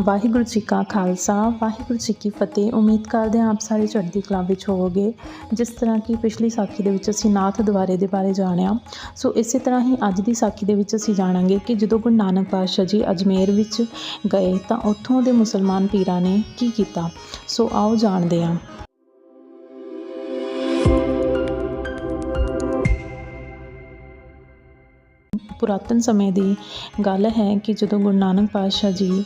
ਵਾਹਿਗੁਰੂ ਜੀ ਕਾ ਖਾਲਸਾ, ਵਾਹਿਗੁਰੂ ਜੀ ਕੀ ਫਤਿਹ। ਉਮੀਦ ਕਰਦੇ ਹਾਂ ਆਪ ਸਾਰੇ ਚੜ੍ਹਦੀ ਕਲਾ ਵਿੱਚ ਹੋਵੋਗੇ। ਜਿਸ ਤਰ੍ਹਾਂ ਕਿ ਪਿਛਲੀ ਸਾਖੀ ਦੇ ਵਿੱਚ ਅਸੀਂ ਨਾਥ ਦੁਆਰੇ ਦੇ ਬਾਰੇ ਜਾਣਿਆ। ਸੋ ਇਸੇ ਤਰ੍ਹਾਂ ਹੀ ਅੱਜ ਦੀ ਸਾਖੀ ਦੇ ਵਿੱਚ ਅਸੀਂ ਜਾਣਾਂਗੇ ਕਿ ਜਦੋਂ ਗੁਰੂ ਨਾਨਕ ਪਾਤਸ਼ਾਹ ਜੀ ਅਜਮੇਰ ਵਿੱਚ ਗਏ ਤਾਂ ਉੱਥੋਂ ਦੇ ਮੁਸਲਮਾਨ ਪੀਰਾਂ ਨੇ ਕੀ ਕੀਤਾ। ਸੋ ਆਓ ਜਾਣਦੇ ਹਾਂ। ਪੁਰਾਤਨ ਸਮੇਂ ਦੀ ਗੱਲ ਹੈ ਕਿ ਜਦੋਂ ਗੁਰੂ ਨਾਨਕ ਪਾਤਸ਼ਾਹ ਜੀ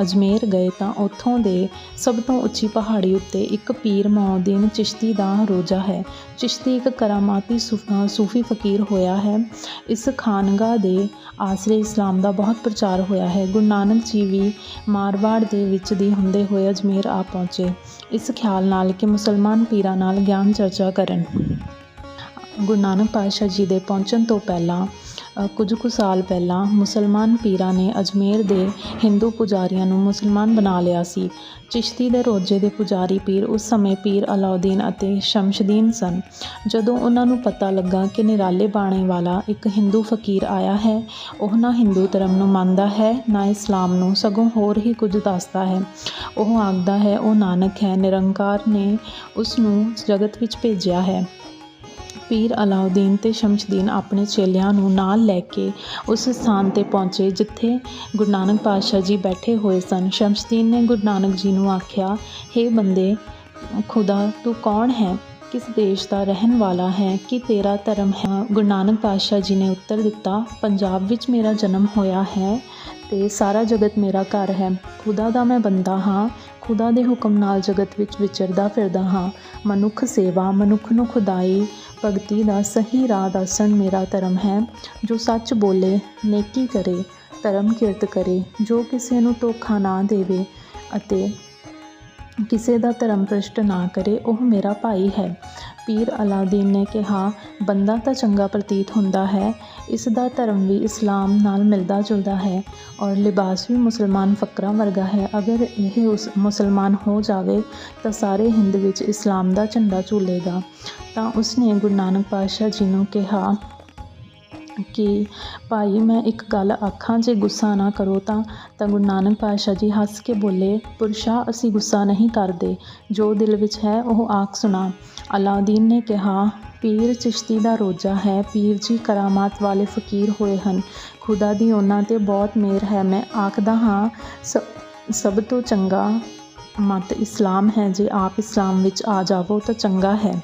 ਅਜਮੇਰ ਗਏ ਤਾਂ ਉੱਥੋਂ ਦੇ ਸਭ ਤੋਂ ਉੱਚੀ ਪਹਾੜੀ ਉੱਤੇ ਇੱਕ ਪੀਰ ਮੌਦੀਨ ਚਿਸ਼ਤੀ ਦਾ ਰੋਜ਼ਾ ਹੈ। ਚਿਸ਼ਤੀ ਇੱਕ ਕਰਾਮਾਤੀ ਸੂਫ- ਸੂਫੀ ਫਕੀਰ ਹੋਇਆ ਹੈ। ਇਸ ਖਾਨਗਾਹ ਦੇ ਆਸਰੇ ਇਸਲਾਮ ਦਾ ਬਹੁਤ ਪ੍ਰਚਾਰ ਹੋਇਆ ਹੈ। ਗੁਰੂ ਨਾਨਕ ਜੀ ਵੀ ਮਾਰਵਾੜ ਦੇ ਵਿੱਚ ਦੀ ਹੁੰਦੇ ਹੋਏ ਅਜਮੇਰ ਆ ਪਹੁੰਚੇ। ਇਸ ਖਿਆਲ ਨਾਲ ਕਿ ਮੁਸਲਮਾਨ ਪੀਰਾਂ ਨਾਲ ਗਿਆਨ ਚਰਚਾ ਕਰਨ। ਗੁਰੂ ਨਾਨਕ ਪਾਤਸ਼ਾਹ ਜੀ ਦੇ ਪਹੁੰਚਣ ਤੋਂ ਪਹਿਲਾਂ ਕੁਝ ਕੁ ਸਾਲ ਪਹਿਲਾਂ ਮੁਸਲਮਾਨ ਪੀਰਾਂ ਨੇ ਅਜਮੇਰ ਦੇ ਹਿੰਦੂ ਪੁਜਾਰੀਆਂ ਨੂੰ ਮੁਸਲਮਾਨ ਬਣਾ ਲਿਆ ਸੀ। ਚਿਸ਼ਤੀ ਦੇ ਰੋਜ਼ੇ ਦੇ ਪੁਜਾਰੀ ਪੀਰ ਉਸ ਸਮੇਂ ਪੀਰ ਅਲਾਉਦੀਨ ਅਤੇ ਸ਼ਮਸ਼ਦੀਨ ਸਨ। ਜਦੋਂ ਉਹਨਾਂ ਨੂੰ ਪਤਾ ਲੱਗਾ ਕਿ ਨਿਰਾਲੇ ਬਾਣੇ ਵਾਲਾ ਇੱਕ ਹਿੰਦੂ ਫਕੀਰ ਆਇਆ ਹੈ, ਉਹ ਨਾ ਹਿੰਦੂ ਧਰਮ ਨੂੰ ਮੰਨਦਾ ਹੈ, ਨਾ ਇਸਲਾਮ ਨੂੰ, ਸਗੋਂ ਹੋਰ ਹੀ ਕੁਝ ਦੱਸਦਾ ਹੈ। ਉਹ ਆਖਦਾ ਹੈ, ਉਹ ਨਾਨਕ ਹੈ, ਨਿਰੰਕਾਰ ਨੇ ਉਸ ਨੂੰ ਜਗਤ ਵਿੱਚ ਭੇਜਿਆ ਹੈ। ਪੀਰ ਅਲਾਉਦੀਨ ਤੇ ਸ਼ਮਸ਼ਦੀਨ ਆਪਣੇ ਚੇਲਿਆਂ ਨੂੰ ਨਾਲ ਲੈ ਕੇ ਉਸ ਸਥਾਨ ਤੇ ਪਹੁੰਚੇ, ਜਿੱਥੇ ਗੁਰੂ ਨਾਨਕ ਪਾਤਸ਼ਾਹ ਜੀ ਬੈਠੇ ਹੋਏ ਸਨ। ਸ਼ਮਸ਼ਦੀਨ ਨੇ ਗੁਰੂ ਨਾਨਕ ਜੀ ਨੂੰ ਆਖਿਆ, ਹੇ ਬੰਦੇ, ਖੁਦਾ, ਤੂੰ ਕੌਣ ਹੈ? ਕਿਸ ਦੇਸ਼ ਦਾ ਰਹਿਣ ਵਾਲਾ ਹੈ ਕਿ ਤੇਰਾ ਧਰਮ ਹੈ? ਗੁਰੂ ਨਾਨਕ ਪਾਤਸ਼ਾਹ ਜੀ ਨੇ ਉੱਤਰ ਦਿੱਤਾ, ਪੰਜਾਬ ਵਿੱਚ ਮੇਰਾ ਜਨਮ ਹੋਇਆ ਹੈ ਤੇ ਸਾਰਾ ਜਗਤ ਮੇਰਾ ਘਰ ਹੈ। ਖੁਦਾ ਦਾ ਮੈਂ ਬੰਦਾ ਹਾਂ, ਖੁਦਾ ਦੇ ਹੁਕਮ ਨਾਲ ਜਗਤ ਵਿੱਚ ਵਿਚਰਦਾ ਫਿਰਦਾ ਹਾਂ। ਮਨੁੱਖ ਸੇਵਾ, ਮਨੁੱਖ ਨੂੰ ਖੁਦਾਈ, ਭਗਤੀ ਦਾ ਸਹੀ ਰਾਹ ਦੱਸਣ ਮੇਰਾ ਧਰਮ ਹੈ। ਜੋ ਸੱਚ ਬੋਲੇ, ਨੇਕੀ ਕਰੇ, ਧਰਮ ਕਿਰਤ ਕਰੇ, ਜੋ ਕਿਸੇ ਨੂੰ ਧੋਖਾ ਨਾ ਦੇਵੇ ਅਤੇ ਕਿਸੇ ਦਾ ਧਰਮ ਭ੍ਰਿਸ਼ਟ ਨਾ ਕਰੇ, ਉਹ ਮੇਰਾ ਭਾਈ ਹੈ। ਪੀਰ ਅਲਾਦੀਨ ਨੇ ਕਿਹਾ, ਬੰਦਾ ਤਾਂ ਚੰਗਾ ਪ੍ਰਤੀਤ ਹੁੰਦਾ ਹੈ, ਇਸ ਦਾ ਧਰਮ ਵੀ ਇਸਲਾਮ ਨਾਲ ਮਿਲਦਾ ਜੁਲਦਾ ਹੈ ਔਰ ਲਿਬਾਸ ਵੀ ਮੁਸਲਮਾਨ ਫਕਰਾਂ ਵਰਗਾ ਹੈ। ਅਗਰ ਇਹ ਉਸ ਮੁਸਲਮਾਨ ਹੋ ਜਾਵੇ, ਤਾਂ ਸਾਰੇ ਹਿੰਦ ਵਿੱਚ ਇਸਲਾਮ ਦਾ ਝੰਡਾ ਝੂਲੇਗਾ। ਤਾਂ ਉਸਨੇ ਗੁਰੂ ਨਾਨਕ ਪਾਤਸ਼ਾਹ ਜੀ ਨੂੰ ਕਿਹਾ ਕਿ ਭਾਈ ਮੈਂ ਇੱਕ ਗੱਲ ਆਖਾਂ, ਜੇ ਗੁੱਸਾ ਨਾ ਕਰੋ ਤਾਂ ਤਾਂ ਗੁਰੂ ਨਾਨਕ ਪਾਤਸ਼ਾਹ ਜੀ ਹੱਸ ਕੇ ਬੋਲੇ, ਪੁਰਸ਼ਾ, ਅਸੀਂ ਗੁੱਸਾ ਨਹੀਂ ਕਰਦੇ। ਜੋ ਦਿਲ ਵਿੱਚ ਹੈ, ਉਹ ਆਖ ਸੁਣਾ। ਅਲਾਦੀਨ ਨੇ ਕਿਹਾ, ਪੀਰ ਚਿਸ਼ਤੀ ਦਾ ਰੋਜ਼ਾ ਹੈ, ਪੀਰ ਜੀ ਕਰਾਮਾਤ ਵਾਲੇ ਫਕੀਰ ਹੋਏ ਹਨ। ਖੁਦਾ ਦੀ ਉਹਨਾਂ ਤੇ ਬਹੁਤ ਮਿਹਰ ਹੈ। ਮੈਂ ਆਖਦਾ ਹਾਂ ਸਭ ਤੋਂ ਚੰਗਾ ਮਤ ਇਸਲਾਮ ਹੈ। ਜੇ ਆਪ ਇਸਲਾਮ ਵਿੱਚ ਆ ਜਾਵੋ ਤਾਂ ਚੰਗਾ ਹੈ।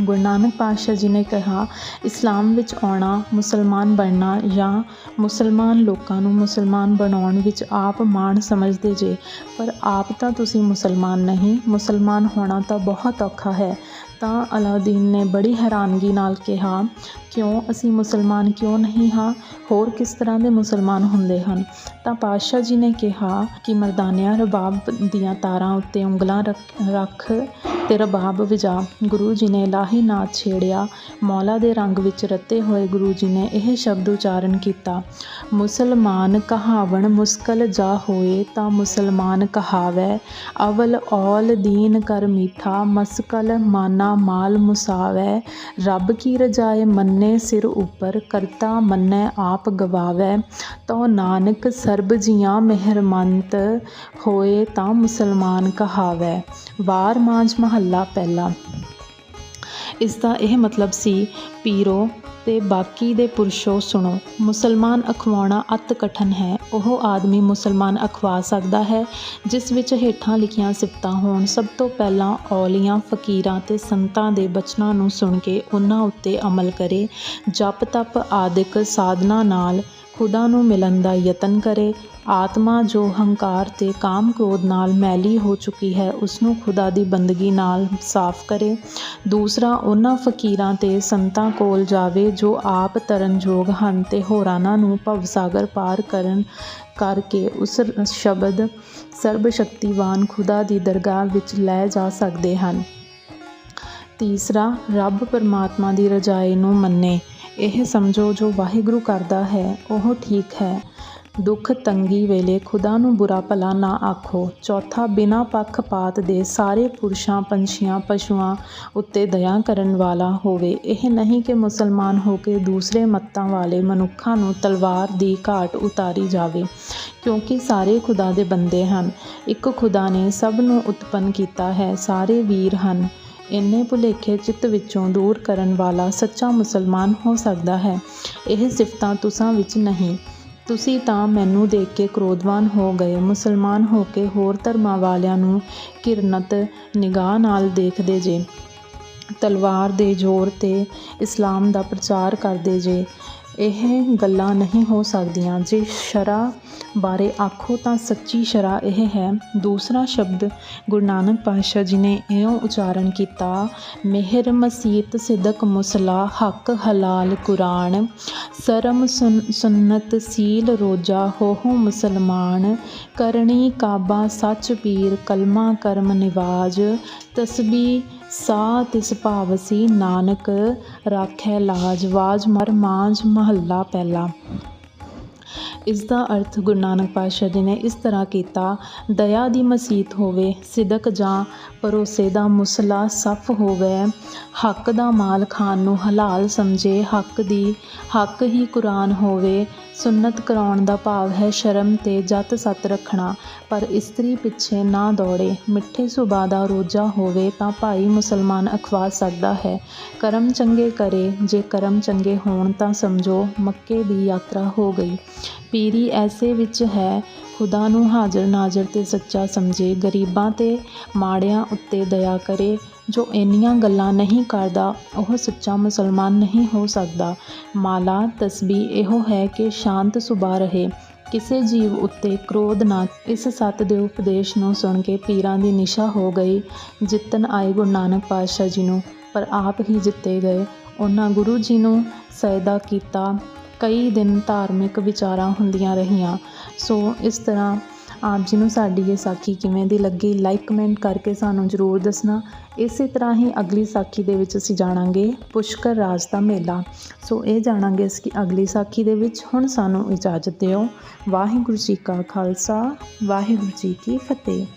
ਗੁਰੂ ਨਾਨਕ ਪਾਤਸ਼ਾਹ ਜੀ ਨੇ ਕਿਹਾ, ਇਸਲਾਮ ਵਿੱਚ ਆਉਣਾ ਮੁਸਲਮਾਨ ਬਣਨਾ ਜਾਂ ਮੁਸਲਮਾਨ ਲੋਕਾਂ ਨੂੰ ਮੁਸਲਮਾਨ ਬਣਾਉਣ ਵਿੱਚ ਆਪ ਮਾਣ ਸਮਝਦੇ ਜੇ, ਪਰ ਆਪ ਤਾਂ ਤੁਸੀਂ ਮੁਸਲਮਾਨ ਨਹੀਂ, ਮੁਸਲਮਾਨ ਹੋਣਾ ਤਾਂ ਬਹੁਤ ਔਖਾ ਹੈ। ਤਾਂ ਅਲਾਦੀਨ ਨੇ ਬੜੀ ਹੈਰਾਨਗੀ ਨਾਲ ਕਿਹਾ ਕਿਉਂ? ਅਸੀਂ ਮੁਸਲਮਾਨ ਕਿਉਂ ਨਹੀਂ ਹਾਂ? ਹੋਰ ਕਿਸ ਤਰ੍ਹਾਂ ਦੇ ਮੁਸਲਮਾਨ ਹੁੰਦੇ ਹਨ? ਤਾਂ ਪਾਤਸ਼ਾਹ ਜੀ ਨੇ ਕਿਹਾ ਕਿ ਮਰਦਾਨਿਆਂ ਰਬਾਬ ਦੀਆਂ ਤਾਰਾਂ ਉੱਤੇ ਉਂਗਲਾਂ ਰੱਖ ਰੱਖ ਤੇ ਰਬਾਬ ਵਜਾ। ਗੁਰੂ ਜੀ ਨੇ ਲਾਹੀ ਨਾਚ ਛੇੜਿਆ। ਮੌਲਾ ਦੇ ਰੰਗ ਵਿੱਚ ਰੱਤੇ ਹੋਏ ਗੁਰੂ ਜੀ ਨੇ ਇਹ ਸ਼ਬਦ ਉਚਾਰਨ ਕੀਤਾ, ਮੁਸਲਮਾਨ ਕਹਾਵਣ ਮੁਸਕਲ ਜਾ ਹੋਏ ਤਾਂ ਮੁਸਲਮਾਨ ਕਹਾਵੈ। ਅਵਲ ਔਲ ਦੀਨ ਕਰ ਮੀਠਾ, ਮਸਕਲ ਮਾਨਾ ਮਾਲ ਮੁਸਾਵੈ। ਰੱਬ ਕੀ ਰਜਾਏ ਮੰਨ ਸਿਰ ਉੱਪਰ ਕਰਤਾ ਮੰਨੈ ਆਪ ਗਵਾਵੈ ਤੋ ਨਾਨਕ ਸਰਬ ਜੀਆਂ ਮਿਹਰਮੰਤ ਹੋਏ ਤਾਂ ਮੁਸਲਮਾਨ ਕਹਾਵੈ। ਵਾਰ ਮਾਂਝ ਮਹੱਲਾ ਪਹਿਲਾ। ਇਸ ਦਾ ਇਹ ਮਤਲਬ ਸੀ, ਪੀਰੋ, ਤੇ ਬਾਕੀ ਦੇ ਪੁਰਸ਼ੋ ਸੁਣੋ। ਮੁਸਲਮਾਨ ਅਖਵਾਉਣਾ ਅਤ ਕਠਨ ਹੈ। ਉਹ ਆਦਮੀ ਮੁਸਲਮਾਨ ਅਖਵਾ ਸਕਦਾ ਹੈ, ਜਿਸ ਵਿੱਚ ਹੇਠਾਂ ਲਿਖੀਆਂ ਸਿਫਤਾਂ ਹੋਣ। ਸਭ ਤੋਂ ਪਹਿਲਾਂ ਔਲੀਆਂ, ਫਕੀਰਾਂ ਤੇ ਸੰਤਾਂ ਦੇ ਬਚਨਾਂ ਨੂੰ ਸੁਣ ਕੇ ਉਹਨਾਂ ਉੱਤੇ ਅਮਲ ਕਰੇ। ਜਪ ਤਪ ਆਦਿਕ ਸਾਧਨਾ ਨਾਲ ਖੁਦਾ ਨੂੰ ਮਿਲਣ ਦਾ ਯਤਨ ਕਰੇ, ਆਤਮਾ ਜੋ ਹੰਕਾਰ ਤੇ ਕਾਮ ਕ੍ਰੋਧ ਨਾਲ ਮੈਲੀ ਹੋ ਚੁੱਕੀ ਹੈ ਉਸ ਨੂੰ ਖੁਦਾ ਦੀ ਬੰਦਗੀ ਨਾਲ ਸਾਫ਼ ਕਰੇ। ਦੂਸਰਾ, ਉਹਨਾਂ ਫਕੀਰਾਂ ਤੇ ਸੰਤਾਂ ਕੋਲ ਜਾਵੇ ਜੋ ਆਪ ਤਰਨਯੋਗ ਹਨ ਤੇ ਹੋਰਾਨਾਂ ਨੂੰ ਭਵਸਾਗਰ ਪਾਰ ਕਰਨ ਕਰਕੇ ਉਸ ਸ਼ਬਦ ਸਰਬ ਸ਼ਕਤੀਵਾਨ ਖੁਦਾ ਦੀ ਦਰਗਾਹ ਵਿੱਚ ਲੈ ਜਾ ਸਕਦੇ ਹਨ। ਤੀਸਰਾ, ਰੱਬ ਪਰਮਾਤਮਾ ਦੀ ਰਜਾਈ ਨੂੰ ਮੰਨੇ। ਇਹ ਸਮਝੋ ਜੋ ਵਾਹਿਗੁਰੂ ਕਰਦਾ ਹੈ, ਉਹ ਠੀਕ ਹੈ। ਦੁੱਖ ਤੰਗੀ ਵੇਲੇ ਖੁਦਾ ਨੂੰ ਬੁਰਾ ਭਲਾ ਨਾ ਆਖੋ। ਚੌਥਾ, ਬਿਨਾਂ ਪੱਖਪਾਤ ਦੇ ਸਾਰੇ ਪੁਰਸ਼ਾਂ, ਪੰਛੀਆਂ, ਪਸ਼ੂਆਂ ਉੱਤੇ ਦਇਆ ਕਰਨ ਵਾਲਾ ਹੋਵੇ। ਇਹ ਨਹੀਂ ਕਿ ਮੁਸਲਮਾਨ ਹੋ ਕੇ ਦੂਸਰੇ ਮੱਤਾਂ ਵਾਲੇ ਮਨੁੱਖਾਂ ਨੂੰ ਤਲਵਾਰ ਦੀ ਘਾਟ ਉਤਾਰੀ ਜਾਵੇ, ਕਿਉਂਕਿ ਸਾਰੇ ਖੁਦਾ ਦੇ ਬੰਦੇ ਹਨ। ਇੱਕ ਖੁਦਾ ਨੇ ਸਭ ਨੂੰ ਉਤਪੰਨ ਕੀਤਾ ਹੈ, ਸਾਰੇ ਵੀਰ ਹਨ। ਇੰਨੇ ਭੁਲੇਖੇ ਚਿੱਤ ਵਿੱਚੋਂ ਦੂਰ ਕਰਨ ਵਾਲਾ ਸੱਚਾ ਮੁਸਲਮਾਨ ਹੋ ਸਕਦਾ ਹੈ। ਇਹ ਸਿਫਤਾਂ ਤੁਸਾਂ ਵਿੱਚ ਨਹੀਂ। ਤੁਸੀਂ ਤਾਂ ਮੈਨੂੰ ਦੇਖ ਕੇ ਕ੍ਰੋਧਵਾਨ ਹੋ ਗਏ। ਮੁਸਲਮਾਨ ਹੋ ਕੇ ਹੋਰ ਧਰਮਾਂ ਵਾਲਿਆਂ ਨੂੰ ਕਿਰਨਤ ਨਿਗਾਹ ਨਾਲ ਦੇਖਦੇ ਜੇ। ਤਲਵਾਰ ਦੇ ਜ਼ੋਰ 'ਤੇ ਇਸਲਾਮ ਦਾ ਪ੍ਰਚਾਰ ਕਰਦੇ ਜੇ। ਇਹ ਗੱਲਾਂ ਨਹੀਂ ਹੋ ਸਕਦੀਆਂ। ਜੇ ਸ਼ਰ੍ਹਾ ਬਾਰੇ ਆਖੋ ਤਾਂ ਸੱਚੀ ਸ਼ਰ੍ਹਾ ਇਹ ਹੈ। ਦੂਸਰਾ ਸ਼ਬਦ, ਗੁਰੂ ਨਾਨਕ ਪਾਤਸ਼ਾਹ ਜੀ ਨੇ ਇਉਂ ਉਚਾਰਨ ਕੀਤਾ, ਮਿਹਰ ਮਸੀਤ ਸਿਦਕ ਮੁਸਲਾ, ਹੱਕ ਹਲਾਲ ਕੁਰਾਨ, ਸਰਮ ਸੁਨਨਤ ਸੀਲ ਰੋਜਾ ਹੋ ਹੋ ਮੁਸਲਮਾਨ ਕਰਨੀ ਕਾਬਾ ਸੱਚ ਪੀਰ, ਕਲਮਾ ਕਰਮ ਨਿਵਾਜ ਤਸਬੀ ਸਾ ਤਿਸ ਭਾਵਸੀ ਨਾਨਕ ਰਾਖੈ ਲਾਜ ਵਾਜ ਮਰ ਮਾਂਜ ਮਹੱਲਾ ਪਹਿਲਾ। ਇਸ ਦਾ ਅਰਥ ਗੁਰੂ ਨਾਨਕ ਪਾਤਸ਼ਾਹ ਜੀ ਨੇ ਇਸ ਤਰ੍ਹਾਂ ਕੀਤਾ, ਦਇਆ ਦੀ ਮਸੀਤ ਹੋਵੇ, ਸਿਦਕ ਜਾਂ ਭਰੋਸੇ ਦਾ ਮੁਸਲਾ ਸਫ ਹੋਵੇ, ਹੱਕ ਦਾ ਮਾਲ ਖਾਣ ਨੂੰ ਹਲਾਲ ਸਮਝੇ, ਹੱਕ ਦੀ, ਹੱਕ ਹੀ ਕੁਰਾਨ ਹੋਵੇ ਸੁਨਨਤ ਕਰਾਉਣ ਦਾ ਭਾਵ ਹੈ ਸ਼ਰਮ ਤੇ ਜਤ ਸਤ ਰੱਖਣਾ। ਪਰ ਇਸਤਰੀ ਪਿੱਛੇ ਨਾ ਦੌੜੇ। ਮਿੱਠੇ ਸੁਭਾਅ ਦਾ ਰੋਜਾ ਹੋਵੇ ਤਾਂ ਭਾਈ ਮੁਸਲਮਾਨ ਅਖਵਾ ਸਕਦਾ ਹੈ। ਕਰਮ ਚੰਗੇ ਕਰੇ, ਜੇ ਕਰਮ ਚੰਗੇ ਹੋਣ ਤਾਂ ਸਮਝੋ ਮੱਕੇ ਦੀ ਯਾਤਰਾ ਹੋ ਗਈ। ਪੀਰੀ ਐਸੇ ਵਿੱਚ ਹੈ, ਖੁਦਾ ਨੂੰ ਹਾਜ਼ਰ ਨਾਜ਼ਰ ਤੇ ਸੱਚਾ ਸਮਝੇ। ਗਰੀਬਾਂ ਤੇ ਮਾੜਿਆਂ ਉੱਤੇ ਦਇਆ ਕਰੇ ਜੋ ਇੰਨੀਆਂ ਗੱਲਾਂ ਨਹੀਂ ਕਰਦਾ, ਉਹ ਸੱਚਾ ਮੁਸਲਮਾਨ ਨਹੀਂ ਹੋ ਸਕਦਾ। ਮਾਲਾ ਤਸਬੀ ਇਹੋ ਹੈ ਕਿ ਸ਼ਾਂਤ ਸੁਭਾਅ ਰਹੇ। ਕਿਸੇ ਜੀਵ ਉੱਤੇ ਕ੍ਰੋਧ ਨਾ, ਇਸ ਸੱਤ ਦੇ ਉਪਦੇਸ਼ ਨੂੰ ਸੁਣ ਕੇ ਪੀਰਾਂ ਦੀ ਨਿਸ਼ਾ ਹੋ ਗਈ ਜਿੱਤਨ ਆਏ ਗੁਰੂ ਨਾਨਕ ਪਾਤਸ਼ਾਹ ਜੀ ਨੂੰ, ਪਰ ਆਪ ਹੀ ਜਿੱਤੇ ਗਏ। ਉਹਨਾਂ ਗੁਰੂ ਜੀ ਨੂੰ ਸਜਦਾ ਕੀਤਾ। ਕਈ ਦਿਨ ਧਾਰਮਿਕ ਵਿਚਾਰਾਂ ਹੁੰਦੀਆਂ ਰਹੀਆਂ। ਸੋ ਇਸ ਤਰ੍ਹਾਂ ਆਪ ਜੀ ਨੂੰ ਸਾਡੀ ਇਹ ਸਾਖੀ ਕਿਵੇਂ ਦੀ ਲੱਗੀ? ਲਾਈਕ ਕਮੈਂਟ ਕਰਕੇ ਸਾਨੂੰ ਜ਼ਰੂਰ ਦੱਸਣਾ। ਇਸੇ ਤਰ੍ਹਾਂ ਹੀ ਅਗਲੀ ਸਾਖੀ ਦੇ ਵਿੱਚ ਅਸੀਂ ਜਾਣਾਂਗੇ ਪੁਸ਼ਕਰ ਰਾਜ ਦਾ ਮੇਲਾ। ਸੋ ਇਹ ਜਾਣਾਂਗੇ ਅਸੀਂ ਅਗਲੀ ਸਾਖੀ ਦੇ ਵਿੱਚ ਹੁਣ ਸਾਨੂੰ ਇਜਾਜ਼ਤ ਦਿਓ। ਵਾਹਿਗੁਰੂ ਜੀ ਕਾ ਖਾਲਸਾ, ਵਾਹਿਗੁਰੂ ਜੀ ਕੀ ਫਤਿਹ।